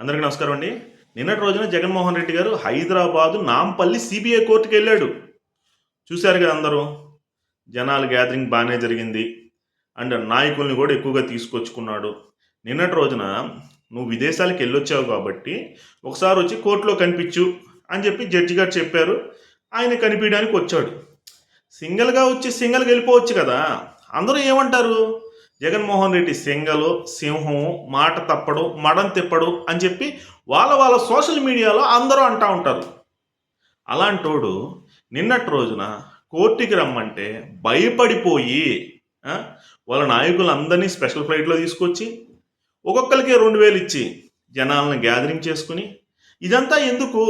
అందరికీ నమస్కారం అండి. నిన్నటి రోజున జగన్మోహన్ రెడ్డి గారు హైదరాబాదు నాంపల్లి సిబిఐ కోర్టుకి వెళ్ళాడు. చూశారు కదా అందరూ? జనాల గ్యాదరింగ్ బాగానే జరిగింది. అండ్ నాయకుల్ని కూడా ఎక్కువగా తీసుకొచ్చుకున్నాడు. నిన్నటి రోజున నువ్వు విదేశాలకు వెళ్ళొచ్చావు కాబట్టి ఒకసారి వచ్చి కోర్టులో కనిపించు అని చెప్పి జడ్జి గారు చెప్పారు. ఆయన కనిపించడానికి వచ్చాడు. సింగిల్గా వచ్చి సింగిల్గా వెళ్ళిపోవచ్చు కదా? అందరూ ఏమంటారు? జగన్మోహన్ రెడ్డి సింగలు సింహము మాట తప్పడు మడం తిప్పడు అని చెప్పి వాళ్ళ వాళ్ళ సోషల్ మీడియాలో అందరూ అంటూ ఉంటారు. అలాంటోడు నిన్నటి రోజున కోర్టుకి రమ్మంటే భయపడిపోయి వాళ్ళ నాయకులందరినీ స్పెషల్ ఫ్లైట్లో తీసుకొచ్చి ఒక్కొక్కరికి రెండు వేలు ఇచ్చి జనాలను గ్యాదరింగ్ చేసుకుని ఇదంతా ఎందుకు?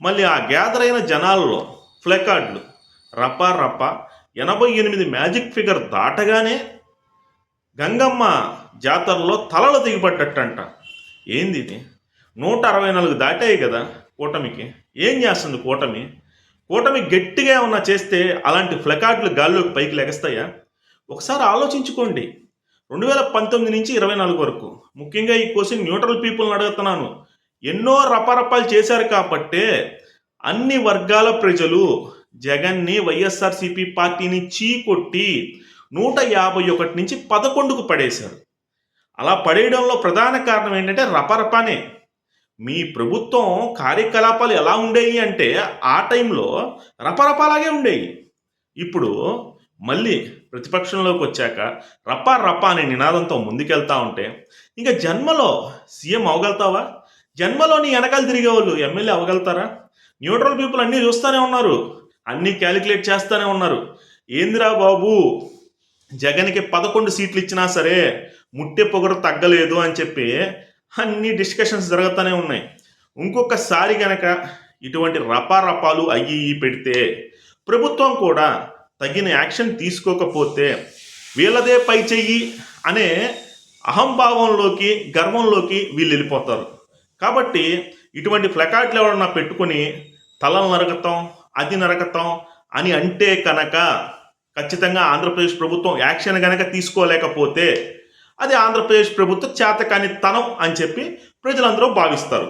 మళ్ళీ ఆ గ్యాదర్ అయిన జనాల్లో ఫ్లెకార్డులు రప్ప రప్ప ఎనభై ఎనిమిది మ్యాజిక్ ఫిగర్ దాటగానే గంగమ్మ జాతరలో తలలు దిగిపడ్డట్టంట ఏంది ఇది? నూట అరవై నాలుగు దాటాయి కదా కూటమికి. ఏం చేస్తుంది కూటమి? కూటమి గట్టిగా ఏమన్నా చేస్తే అలాంటి ఫ్లెకార్డులు గాల్లోకి పైకి లెగస్తాయా? ఒకసారి ఆలోచించుకోండి. రెండు వేల పంతొమ్మిది నుంచి ఇరవై నాలుగు వరకు. ముఖ్యంగా ఈ క్వశ్చన్ న్యూట్రల్ పీపుల్ని అడుగుతున్నాను. ఎన్నో రపరపాలు చేశారు కాబట్టే అన్ని వర్గాల ప్రజలు జగన్ని వైఎస్ఆర్సీపీ పార్టీని చీకొట్టి నూట యాభై ఒకటి నుంచి పదకొండుకు పడేశారు. అలా పడేయడంలో ప్రధాన కారణం ఏంటంటే రపరపానే. మీ ప్రభుత్వం కార్యకలాపాలు ఎలా ఉండేవి అంటే ఆ టైంలో రపరపాలాగే ఉండేవి ఇప్పుడు మళ్ళీ ప్రతిపక్షంలోకి వచ్చాక రప్ప రప్ప అనే నినాదంతో ముందుకెళ్తా ఉంటే ఇంకా జన్మలో సీఎం అవగలుగుతావా? జన్మలో నీ వెనకాల తిరిగే వాళ్ళు ఎమ్మెల్యే అవగలుగుతారా? న్యూట్రల్ పీపుల్ అన్నీ చూస్తూనే ఉన్నారు. అన్నీ క్యాలిక్యులేట్ చేస్తూనే ఉన్నారు. ఏందిరా బాబు? జగన్కి పదకొండు సీట్లు ఇచ్చినా సరే ముట్టె పొగరు తగ్గలేదు అని చెప్పి అన్ని డిస్కషన్స్ జరుగుతూనే ఉన్నాయి. ఇంకొకసారి గనక ఇటువంటి రపారపాలు అయ్యి పెడితే ప్రభుత్వం కూడా తగిన యాక్షన్ తీసుకోకపోతే వీళ్ళదే పై చెయ్యి అనే అహంభావంలోకి గర్వంలోకి వీళ్ళు వెళ్ళిపోతారు. కాబట్టి ఇటువంటి ఫ్లకార్డులు ఎవరన్నా పెట్టుకొని తలలు నరకతాం అది నరకతాం అని అంటే కనుక ఖచ్చితంగా ఆంధ్రప్రదేశ్ ప్రభుత్వం యాక్షన్ కనుక తీసుకోలేకపోతే అది ఆంధ్రప్రదేశ్ ప్రభుత్వ చేతకాని తనం అని చెప్పి ప్రజలందరూ భావిస్తారు.